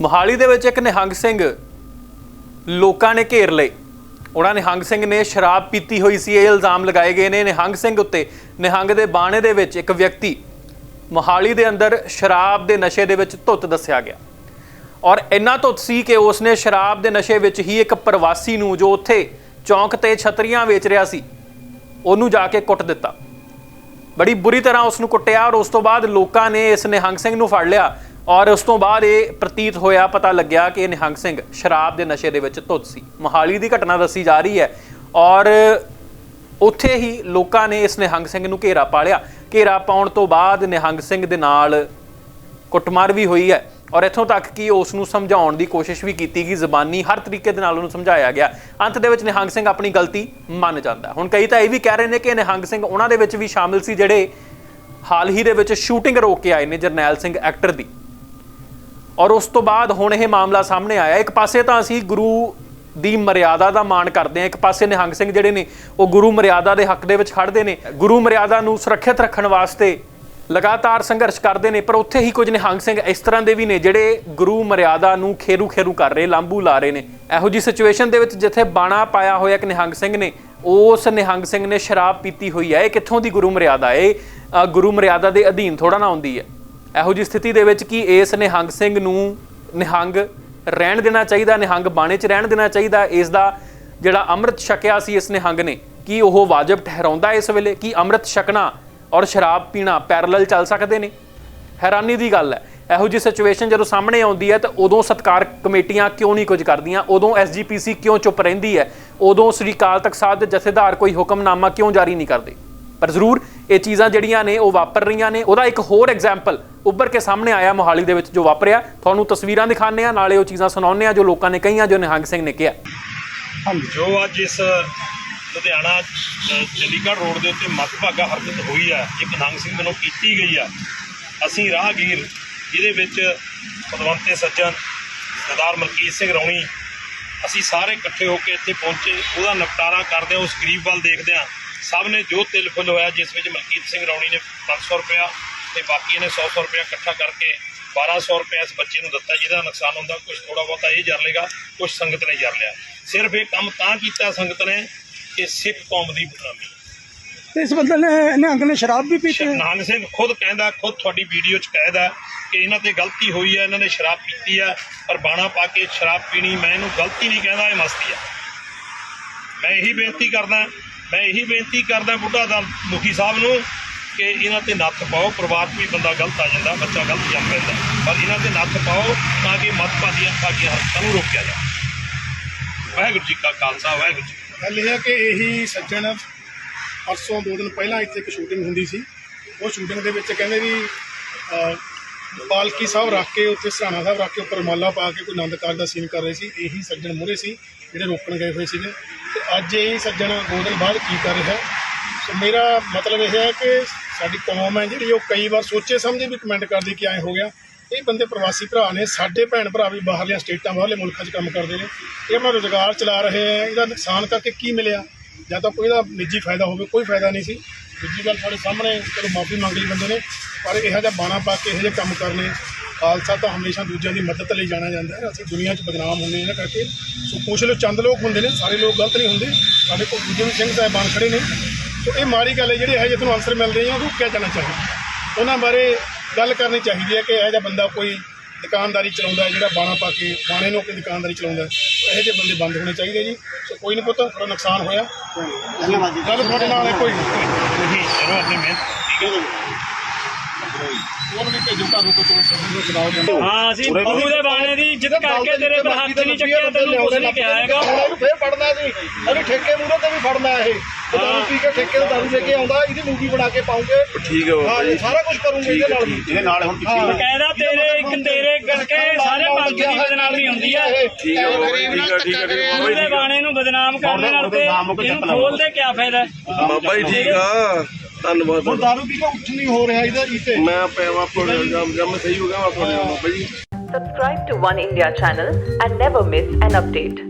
ਮੋਹਾਲੀ ਦੇ ਵਿੱਚ ਇੱਕ ਨਿਹੰਗ ਸਿੰਘ ਲੋਕਾਂ ਨੇ ਘੇਰ ਲਏ। ਉਹਨਾਂ ਨਿਹੰਗ ਸਿੰਘ ਨੇ ਸ਼ਰਾਬ ਪੀਤੀ ਹੋਈ ਸੀ, ਇਹ ਇਲਜ਼ਾਮ ਲਗਾਏ ਗਏ ਨੇ। ਨਿਹੰਗ ਸਿੰਘ ਉੱਤੇ, ਨਿਹੰਗ ਦੇ ਬਾਣੇ ਦੇ ਵਿੱਚ ਇੱਕ ਵਿਅਕਤੀ ਮੋਹਾਲੀ ਦੇ ਅੰਦਰ ਸ਼ਰਾਬ ਦੇ ਨਸ਼ੇ ਦੇ ਵਿੱਚ ਧੁੱਤ ਦੱਸਿਆ ਗਿਆ। ਔਰ ਇੰਨਾ ਧੁੱਤ ਸੀ ਕਿ ਉਸਨੇ ਸ਼ਰਾਬ ਦੇ ਨਸ਼ੇ ਵਿੱਚ ਹੀ ਇੱਕ ਪ੍ਰਵਾਸੀ ਨੂੰ, ਜੋ ਉੱਥੇ ਚੌਂਕ ਤੇ ਛਤਰੀਆਂ ਵੇਚ ਰਿਹਾ ਸੀ, ਉਹਨੂੰ ਜਾ ਕੇ ਕੁੱਟ ਦਿੱਤਾ। ਬੜੀ ਬੁਰੀ ਤਰ੍ਹਾਂ ਉਸ ਨੂੰ ਕੁੱਟਿਆ ਔਰ ਉਸ ਤੋਂ ਬਾਅਦ ਲੋਕਾਂ ਨੇ ਇਸ ਨਿਹੰਗ ਸਿੰਘ ਨੂੰ ਫੜ ਲਿਆ। ਔਰ ਉਸ ਤੋਂ ਬਾਅਦ ਇਹ ਪ੍ਰਤੀਤ ਹੋਇਆ, ਪਤਾ ਲੱਗਿਆ ਕਿ ਇਹ ਨਿਹੰਗ ਸਿੰਘ ਸ਼ਰਾਬ ਦੇ ਨਸ਼ੇ ਦੇ ਵਿੱਚ ਧੁੱਤ ਸੀ। ਮੋਹਾਲੀ ਦੀ ਘਟਨਾ ਦੱਸੀ ਜਾ ਰਹੀ ਹੈ ਔਰ ਉੱਥੇ ਹੀ ਲੋਕਾਂ ਨੇ ਇਸ ਨਿਹੰਗ ਸਿੰਘ ਨੂੰ ਘੇਰਾ ਪਾ ਲਿਆ। ਘੇਰਾ ਪਾਉਣ ਤੋਂ ਬਾਅਦ ਨਿਹੰਗ ਸਿੰਘ ਦੇ ਨਾਲ ਕੁੱਟਮਾਰ ਵੀ ਹੋਈ ਹੈ ਔਰ ਇੱਥੋਂ ਤੱਕ ਕਿ ਉਸ ਨੂੰ ਸਮਝਾਉਣ ਦੀ ਕੋਸ਼ਿਸ਼ ਵੀ ਕੀਤੀ ਗਈ। ਜ਼ਬਾਨੀ ਹਰ ਤਰੀਕੇ ਦੇ ਨਾਲ ਉਹਨੂੰ ਸਮਝਾਇਆ ਗਿਆ। ਅੰਤ ਦੇ ਵਿੱਚ ਨਿਹੰਗ ਸਿੰਘ ਆਪਣੀ ਗਲਤੀ ਮੰਨ ਜਾਂਦਾ। ਹੁਣ ਕਈ ਤਾਂ ਇਹ ਵੀ ਕਹਿ ਰਹੇ ਨੇ ਕਿ ਨਿਹੰਗ ਸਿੰਘ ਉਹਨਾਂ ਦੇ ਵਿੱਚ ਵੀ ਸ਼ਾਮਿਲ ਸੀ, ਜਿਹੜੇ ਹਾਲ ਹੀ ਦੇ ਵਿੱਚ ਸ਼ੂਟਿੰਗ ਰੋਕ ਕੇ ਆਏ ਨੇ ਜਰਨੈਲ ਸਿੰਘ ਐਕਟਰ ਦੀ। ਔਰ ਉਸ ਤੋਂ ਬਾਅਦ ਹੁਣ ਇਹ ਮਾਮਲਾ ਸਾਹਮਣੇ ਆਇਆ। ਇੱਕ ਪਾਸੇ ਤਾਂ ਅਸੀਂ ਗੁਰੂ ਦੀ ਮਰਿਆਦਾ ਦਾ ਮਾਣ ਕਰਦੇ ਹਾਂ, ਇੱਕ ਪਾਸੇ ਨਿਹੰਗ ਸਿੰਘ ਜਿਹੜੇ ਨੇ, ਉਹ ਗੁਰੂ ਮਰਿਆਦਾ ਦੇ ਹੱਕ ਦੇ ਵਿੱਚ ਖੜਦੇ ਨੇ। ਗੁਰੂ ਮਰਿਆਦਾ ਨੂੰ ਸੁਰੱਖਿਅਤ ਰੱਖਣ ਵਾਸਤੇ ਲਗਾਤਾਰ ਸੰਘਰਸ਼ ਕਰਦੇ ਨੇ, ਪਰ ਉੱਥੇ ਹੀ ਕੁਝ ਨਿਹੰਗ ਸਿੰਘ ਇਸ ਤਰ੍ਹਾਂ ਦੇ ਵੀ ਨੇ ਜਿਹੜੇ ਗੁਰੂ ਮਰਿਆਦਾ ਨੂੰ ਖੇਰੂ ਖੇਰੂ ਕਰ ਰਹੇ ਲਾਂਬੂ ਲਾ ਰਹੇ ਨੇ। ਇਹੋ ਜੀ ਸਿਚੁਏਸ਼ਨ ਦੇ ਵਿੱਚ ਜਿੱਥੇ ਬਾਣਾ ਪਾਇਆ ਹੋਇਆ ਇੱਕ ਨਿਹੰਗ ਸਿੰਘ ਨੇ, ਉਸ ਨਿਹੰਗ ਸਿੰਘ ਨੇ ਸ਼ਰਾਬ ਪੀਤੀ ਹੋਈ ਹੈ। ਇਹ ਕਿੱਥੋਂ ਦੀ ਗੁਰੂ ਮਰਿਆਦਾ ਹੈ? ਗੁਰੂ ਮਰਿਆਦਾ ਦੇ ਅਧੀਨ ਥੋੜਾ ਨਾ ਆਉਂਦੀ ਹੈ। ਇਹੋ ਜੀ ਸਥਿਤੀ ਦੇ ਵਿੱਚ ਕੀ ਇਸ ਨਿਹੰਗ ਸਿੰਘ ਨੂੰ ਨਿਹੰਗ ਰਹਿਣ ਦੇਣਾ ਚਾਹੀਦਾ, ਨਿਹੰਗ ਬਾਣੇ 'ਚ ਰਹਿਣ ਦੇਣਾ ਚਾਹੀਦਾ, ਇਸ ਦਾ ਜਿਹੜਾ ਅੰਮ੍ਰਿਤ ਛਕਿਆ ਸੀ ਇਸ ਨਿਹੰਗ ਨੇ, ਕੀ ਉਹ ਵਾਜਬ ਠਹਿਰਾਉਂਦਾ ਇਸ ਵੇਲੇ? ਕੀ ਅੰਮ੍ਰਿਤ ਛਕਣਾ ਔਰ ਸ਼ਰਾਬ ਪੀਣਾ ਪੈਰਲਲ ਚੱਲ ਸਕਦੇ ਨੇ? ਹੈਰਾਨੀ ਦੀ ਗੱਲ ਹੈ। ਇਹੋ ਜੀ ਸਿਚੁਏਸ਼ਨ ਜਦੋਂ ਸਾਹਮਣੇ ਆਉਂਦੀ ਹੈ ਤਾਂ ਉਦੋਂ ਸਤਕਾਰ ਕਮੇਟੀਆਂ ਕਿਉਂ ਨਹੀਂ ਕੁਝ ਕਰਦੀਆਂ? ਉਦੋਂ ਐਸਜੀਪੀਸੀ ਕਿਉਂ ਚੁੱਪ ਰਹਿੰਦੀ ਹੈ? ਉਦੋਂ ਸ੍ਰੀ ਅਕਾਲ ਤਖਤ ਸਾਹਿਬ ਦੇ ਜਥੇਦਾਰ ਕੋਈ ਹੁਕਮਨਾਮਾ ਕਿਉਂ ਜਾਰੀ ਨਹੀਂ ਕਰਦੇ? ਪਰ ਜ਼ਰੂਰ ਇਹ ਚੀਜ਼ਾਂ ਜਿਹੜੀਆਂ ਨੇ ਉਹ ਵਾਪਰ ਰਹੀਆਂ ਨੇ। ਉਹਦਾ ਇੱਕ ਹੋਰ ਐਗਜ਼ਾਮਪਲ ਉੱਭਰ ਕੇ ਸਾਹਮਣੇ ਆਇਆ ਮੋਹਾਲੀ ਦੇ ਵਿੱਚ ਜੋ ਵਾਪਰਿਆ। ਤੁਹਾਨੂੰ ਤਸਵੀਰਾਂ ਦਿਖਾਉਂਦੇ ਆ ਨਾਲੇ ਉਹ ਚੀਜ਼ਾਂ ਸੁਣਾਉਂਦੇ ਆ ਜੋ ਲੋਕਾਂ ਨੇ ਕਹੀਆਂ, ਜੋ ਨਿਹੰਗ ਸਿੰਘ ਨੇ ਕਿਹਾ। ਜੋ ਅੱਜ ਇਸ ਲੁਧਿਆਣਾ ਚੰਡੀਗੜ੍ਹ ਰੋਡ ਦੇ ਉੱਤੇ ਮੱਧਭਾਗਾ ਹਰਕਤ ਹੋਈ ਆ ਇੱਕ ਨਿਹੰਗ ਸਿੰਘ ਵੱਲੋਂ ਕੀਤੀ ਗਈ ਆ ਅਸੀਂ ਰਾਹਗੀਰ, ਜਿਹਦੇ ਵਿੱਚ ਪਦਵੰਤੇ ਸੱਜਣ, ਸਰਦਾਰ ਮਲਕੀਤ ਸਿੰਘ ਰੌਣੀ, ਅਸੀਂ ਸਾਰੇ ਇਕੱਠੇ ਹੋ ਕੇ ਇੱਥੇ ਪਹੁੰਚੇ। ਉਹਦਾ ਨਿਪਟਾਰਾ ਕਰਦੇ ਹਾਂ, ਉਸ ਗਰੀਬ ਵੱਲ ਦੇਖਦੇ ਹਾਂ। ਸਭ ਨੇ ਜੋ ਤਿਲ ਫੁੱਲ ਹੋਇਆ ਜਿਸ ਵਿੱਚ ਮਲਕੀਤ ਸਿੰਘ ਰੌਣੀ ਨੇ 500 ਰੁਪਇਆ ਤੇ ਬਾਕੀ ਨੇ 100 100 ਰੁਪਇਆ ਇਕੱਠਾ ਕਰਕੇ 1200 ਰੁਪਇਆ ਇਸ ਬੱਚੇ ਨੂੰ ਦਿੱਤਾ ਜਿਹਦਾ ਨੁਕਸਾਨ ਹੁੰਦਾ ਕੁਝ ਥੋੜਾ ਬਹੁਤਾ ਇਹ ਜਰ ਲੇਗਾ ਕੁਝ ਸੰਗਤ ਨੇ ਜਰ ਲਿਆ। ਸਿਰਫ ਇਹ ਕੰਮ ਤਾਂ ਕੀਤਾ ਸੰਗਤ ਨੇ ਕਿ ਸਿੱਖ ਕੌਮ ਦੀ ਬਦਨਾਮੀ। ਤੇ ਇਸ ਬੰਦੇ ਨੇ ਨਿਹੰਗ ਨੇ ਸ਼ਰਾਬ ਵੀ ਪੀਤੀ। ਹੈ ਨਾਨਕ ਸਿੰਘ ਖੁਦ ਕਹਿੰਦਾ ਖੁਦ ਤੁਹਾਡੀ ਵੀਡੀਓ 'ਚ ਕਹਿਦਾ ਕਿ ਇਹਨਾਂ ਤੇ ਗਲਤੀ ਹੋਈ ਹੈ ਇਹਨਾਂ ਨੇ ਸ਼ਰਾਬ ਪੀਤੀ ਆ ਪਰ ਬਾਣਾ ਪਾ ਕੇ ਸ਼ਰਾਬ ਪੀਣੀ ਮੈਂ ਇਹਨੂੰ ਗਲਤੀ ਨਹੀਂ ਕਹਿੰਦਾ ਇਹ ਮਸਤੀ ਆ। ਮੈਂ ਇਹੀ ਬੇਨਤੀ ਕਰਦਾ ਮੈਂ ਇਹੀ ਬੇਨਤੀ ਕਰਦਾ ਬੁੱਢਾ ਦਾ ਮੁਖੀ ਸਾਹਿਬ ਨੂੰ ਕਿ ਇਹਨਾਂ ਤੇ ਨੱਥ ਪਾਓ, ਪਰਿਵਾਰ 'ਚ ਵੀ ਬੰਦਾ ਗਲਤ ਆ ਜਾਂਦਾ, ਬੱਚਾ ਗਲਤ ਜੰਮ ਪੈਂਦਾ। ਪਰ ਇਹਨਾਂ ਤੇ ਨੱਥ ਪਾਓ ਤਾਂ ਕਿ ਮਤਪਾਦੀਆਂ ਸਾਡੀਆਂ ਹਰਕਤਾਂ ਨੂੰ ਰੋਕਿਆ ਜਾਵੇ। ਵਾਹਿਗੁਰੂ ਜੀ ਕਾ ਖਾਲਸਾ, ਵਾਹਿਗੁਰੂ ਜੀ ਗੱਲ ਇਹ ਹੈ ਕਿ ਇਹੀ ਸੱਜਣ ਪਰਸੋਂ ਦੋ ਦਿਨ ਪਹਿਲਾਂ ਇੱਥੇ ਇੱਕ ਸ਼ੂਟਿੰਗ ਹੁੰਦੀ ਸੀ। ਉਹ ਸ਼ੂਟਿੰਗ ਦੇ ਵਿੱਚ ਕਹਿੰਦੇ ਵੀ ਪਾਲਕੀ ਸਾਹਿਬ ਰੱਖ ਕੇ ਉੱਥੇ ਸਰਾਣਾ ਸਾਹਿਬ ਰੱਖ ਕੇ ਉੱਪਰ ਮਾਲਾ ਪਾ ਕੇ ਕੋਈ ਆਨੰਦ ਕਾਰਜ ਦਾ ਸੀਨ ਕਰ ਰਹੇ ਸੀ, ਇਹੀ ਸੱਜਣ ਮੂਹਰੇ ਸੀ, ਜਿਹੜੇ ਰੋਕਣ ਗਏ ਹੋਏ ਸੀਗੇ। ਤੇ ਅੱਜ ਇਹ ਸੱਜਣ ਦੋ ਦਿਨ ਬਾਅਦ ਕੀ ਕਰ ਰਿਹਾ? ਸੋ ਮੇਰਾ ਮਤਲਬ ਇਹ ਹੈ ਕਿ ਸਾਡੀ ਕੌਮ ਹੈ ਜਿਹੜੀ, ਉਹ ਕਈ ਵਾਰ ਸੋਚੇ ਸਮਝੇ ਵੀ ਕਮੈਂਟ ਕਰਦੀ ਕਿ ਐਂ ਹੋ ਗਿਆ। ਇਹ ਬੰਦੇ ਪ੍ਰਵਾਸੀ ਭਰਾ ਨੇ, ਸਾਡੇ ਭੈਣ ਭਰਾ ਵੀ ਬਾਹਰਲੀਆਂ ਸਟੇਟਾਂ, ਬਾਹਰਲੇ ਮੁਲਕਾਂ 'ਚ ਕੰਮ ਕਰਦੇ ਨੇ। ਇਹ ਆਪਣਾ ਰੋਜ਼ਗਾਰ ਚਲਾ ਰਹੇ ਹੈ, ਇਹਦਾ ਨੁਕਸਾਨ ਕਰਕੇ ਕੀ ਮਿਲਿਆ? ਜਾਂ ਤਾਂ ਕੋਈ ਇਹਦਾ ਨਿੱਜੀ ਫਾਇਦਾ ਹੋਵੇ, ਕੋਈ ਫਾਇਦਾ ਨਹੀਂ ਸੀ। ਦੂਜੀ ਗੱਲ ਤੁਹਾਡੇ ਸਾਹਮਣੇ, ਚਲੋ ਮਾਫੀ ਮੰਗ ਲਈ ਬੰਦੇ ਨੇ ਪਰ ਇਹੋ ਜਿਹਾ ਬਾਣਾ ਪਾ ਕੇ ਇਹੋ ਜਿਹੇ ਕੰਮ ਕਰਨੇ ਖਾਲਸਾ ਤਾਂ ਹਮੇਸ਼ਾ ਦੂਜਿਆਂ ਦੀ ਮਦਦ ਲਈ ਜਾਣਿਆ ਜਾਂਦਾ ਹੈ। ਅਸੀਂ ਦੁਨੀਆ 'ਚ ਬਦਨਾਮ ਹੁੰਦੇ ਇਹਨਾਂ ਕਰਕੇ ਸੋ ਕੁਛ ਲੋਕ ਚੰਦ ਲੋਕ ਹੁੰਦੇ ਨੇ ਸਾਰੇ ਲੋਕ ਗਲਤ ਨਹੀਂ ਹੁੰਦੇ। ਸਾਡੇ ਕੋਲ ਦੂਜੇ ਵੀ ਸਿੰਘ ਸਾਹਿਬਾਨ ਖੜੇ ਨੇ। ਸੋ ਇਹ ਮਾੜੀ ਗੱਲ ਹੈ ਜਿਹੜੀ ਇਹੋ ਜਿਹੇ ਤੁਹਾਨੂੰ ਆਨਸਰ ਮਿਲ ਰਹੇ ਆ ਉਹ ਰੁਕਿਆ ਜਾਣਾ ਚਾਹੀਦਾ ਉਹਨਾਂ ਬਾਰੇ ਗੱਲ ਕਰਨੀ ਚਾਹੀਦੀ ਹੈ ਕਿ ਇਹੋ ਜਿਹਾ ਬੰਦਾ ਕੋਈ ਦੁਕਾਨਦਾਰੀ ਚਲਾਉਂਦਾ ਹੈ ਜਿਹੜਾ ਬਾਣਾ ਪਾ ਕੇ ਬਾਣੇ ਨੂੰ ਆਪਣੀ ਦੁਕਾਨਦਾਰੀ ਚਲਾਉਂਦਾ ਹੈ। ਇਹੋ ਜਿਹੇ ਬੰਦੇ ਬੰਦ ਹੋਣੇ ਚਾਹੀਦੇ ਜੀ। ਸੋ ਕੋਈ ਨਹੀਂ ਪੁੱਤ ਥੋੜਾ ਨੁਕਸਾਨ ਹੋਇਆ। ਧੰਨਵਾਦ ਜੀ। ਗੱਲ ਤੁਹਾਡੇ ਨਾਲ ਹੈ। ਕੋਈ ਨਹੀਂ ਕਰੋ ਆਪਣੀ ਮਿਹਨਤ। ਠੀਕ ਹੈ ਉਹਨੂੰ ਭੇਜੋ ਨੂੰ ਕੋਈ ਸਬਜ਼ੀ ਨੂੰ ਚਲਾਓ ਜਾਂਦੇ ਹਾਂ ਅਸੀਂ ਗੁਰੂ ਦੇ ਬਾਣੇ ਦੀ ਇੱਜ਼ਤ ਕਰਕੇ ਤੇਰੇ ਹੱਥ ਨਹੀਂ ਚੱਕਿਆ ਤੈਨੂੰ ਕੁਝ ਨਹੀਂ ਕਿਹਾ ਹੈਗਾ। ਹੁਣ ਇਹਨੂੰ ਫੇਰ ਫੜਨਾ ਸੀ ਇਹਨੂੰ ਠੇਕੇ ਮੂਹਰੇ ਤੇ ਵੀ ਫੜਨਾ ਇਹ। ਤੇ ਦਾਰੂ ਪੀ ਕੇ ਠੇਕੇ ਤੋਂ ਦਾਰੂ ਲੈ ਕੇ ਆਉਂਦਾ ਇਹਦੀ ਮੂਵੀ ਬਣਾ ਕੇ ਪਾਉਂਗੇ। ਠੀਕ ਹੈ ਹਾਂ ਇਹ ਸਾਰਾ ਕੁਝ ਕਰੂੰਗੇ ਇਹਦੇ ਨਾਲ। ਵੀ ਇਹਦੇ ਨਾਲ ਹੁਣ ਕਹਿੰਦਾ ਤੇਰੇ ਇੱਕ ਤੇਰੇ ਕਰਕੇ ਸਾਰੇ ਪੰਥ ਦੀ ਬਦਨਾਮੀ ਹੁੰਦੀ ਹੈ। ਠੀਕ ਹੈ ਠੀਕ ਹੈ ਠੀਕ ਹੈ। ਗੁਰੂ ਦੇ ਬਾਣੇ ਨੂੰ ਬਦਨਾਮ ਕਰਨ ਨਾਲ ਤੇ ਇਹਨੂੰ ਖੋਲਦੇ ਕੀ ਫਾਇਦਾ ਬਾਬਾ ਜੀ ਠੀਕ ਆ। ਧੰਨਵਾਦ ਹੁਣ ਦਾਰੂ ਪੀ ਕੇ ਉੱਠ ਨਹੀਂ ਹੋ ਰਿਹਾ ਇਹਦਾ ਇਹ ਤੇ ਮੈਂ ਪੈਵਾ ਪੜ ਜਮ ਜਮ ਸਹੀ ਹੋ ਗਿਆ ਵਾ ਤੁਹਾਡੇ Baba ji Subscribe to One India channel and never miss an update.